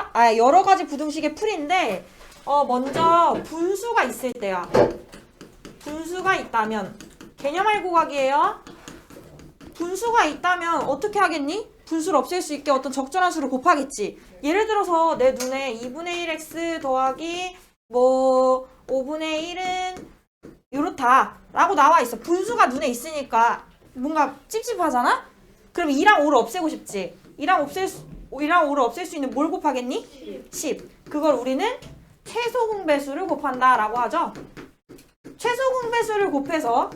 하, 아, 여러 가지 부등식의 풀인데, 어, 먼저 분수가 있을 때야. 분수가 있다면, 개념 알고 가기예요. 분수가 있다면 어떻게 하겠니? 분수를 없앨 수 있게 어떤 적절한 수를 곱하겠지. 예를 들어서 내 눈에 2분의 1x 더하기 뭐 5분의 1은 이렇다 라고 나와 있어. 분수가 눈에 있으니까 뭔가 찝찝하잖아? 그럼 2랑 5를 없애고 싶지. 2랑 없앨 수, 2랑 5를 없앨 수 있는 뭘 곱하겠니? 10. 그걸 우리는 최소 공배수를 곱한다 라고 하죠. 최소 공배수를 곱해서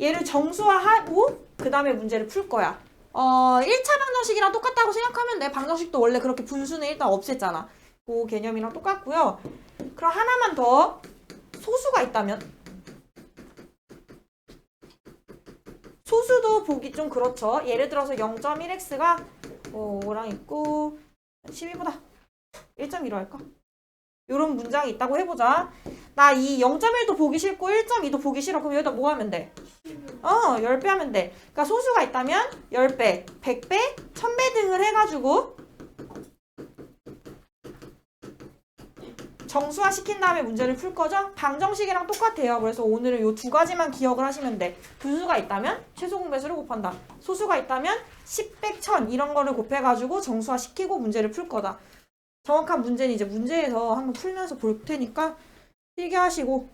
얘를 정수화하고 그 다음에 문제를 풀 거야. 어, 1차 방정식이랑 똑같다고 생각하면 돼. 방정식도 원래 그렇게 분수는 일단 없앴잖아. 그 개념이랑 똑같고요. 그럼 하나만 더 소수가 있다면 소수도 보기 좀 그렇죠. 예를 들어서 0.1x가 어, 5랑 있고 12보다 1.15 할까? 이런 문장이 있다고 해보자. 나 이 0.1도 보기 싫고 1.2도 보기 싫어. 그럼 여기다 뭐 하면 돼? 어, 10배 하면 돼. 그러니까 소수가 있다면 10배, 100배, 1000배 등을 해가지고 정수화 시킨 다음에 문제를 풀 거죠? 방정식이랑 똑같아요. 그래서 오늘은 이두 가지만 기억을 하시면 돼. 분수가 있다면 최소 공배수를 곱한다. 소수가 있다면 10, 100, 1000 이런 거를 곱해가지고 정수화 시키고 문제를 풀 거다. 정확한 문제는 이제 문제에서 한번 풀면서 볼 테니까 필기하시고